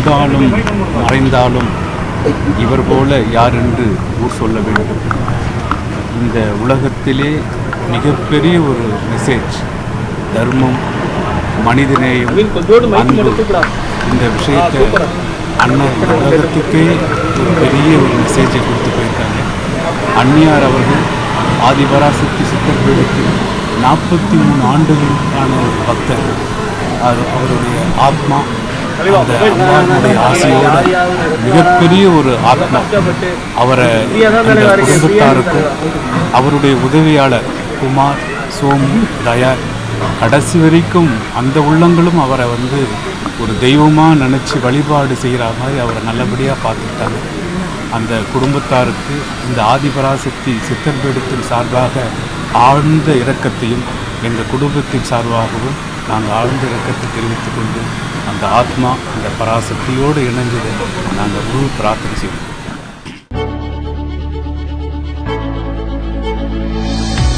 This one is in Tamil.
இருந்தாலும் மறைந்தாலும் இவர் போல யார் என்று ஊர் சொல்ல வேண்டும். இந்த உலகத்திலே மிகப்பெரிய ஒரு மெசேஜ் தர்மம் மனிதநேயம் அன்பு இந்த விஷயத்தை அண்ணன் உலகத்துக்கே ஒரு பெரிய ஒரு மெசேஜை கொடுத்து போயிருக்காங்க. அந்நியார் அவர்கள் ஆதிபராசக்தி சித்தர் பீடத்தில் நாற்பத்தி மூணு ஆண்டுகளுக்கான ஒரு பக்தர். அது அவருடைய ஆத்மா. அந்த அம்மாவுடைய ஆசையோட மிகப்பெரிய ஒரு ஆத்மா அவரை அந்த குடும்பத்தாருக்கும் அவருடைய உதவியாளர் குமார் சோமு தயா கடைசி வரைக்கும் அந்த உள்ளங்களும் அவரை வந்து ஒரு தெய்வமாக நினச்சி வழிபாடு செய்கிற மாதிரி அவரை நல்லபடியாக பார்த்துக்கிட்டாங்க. அந்த குடும்பத்தாருக்கு இந்த ஆதிபராசக்தி சித்தர்பீடத்தின் சார்பாக ஆழ்ந்த இரக்கத்தையும் எங்கள் குடும்பத்தின் சார்பாகவும் நாங்கள் ஆழ்ந்த இரக்கத்தை தெரிவித்துக் கொண்டு அந்த ஆத்மா அந்த பராசக்தியோடு இணைஞ்சது நாங்கள் முழு பிரார்த்தனை செய்வோம்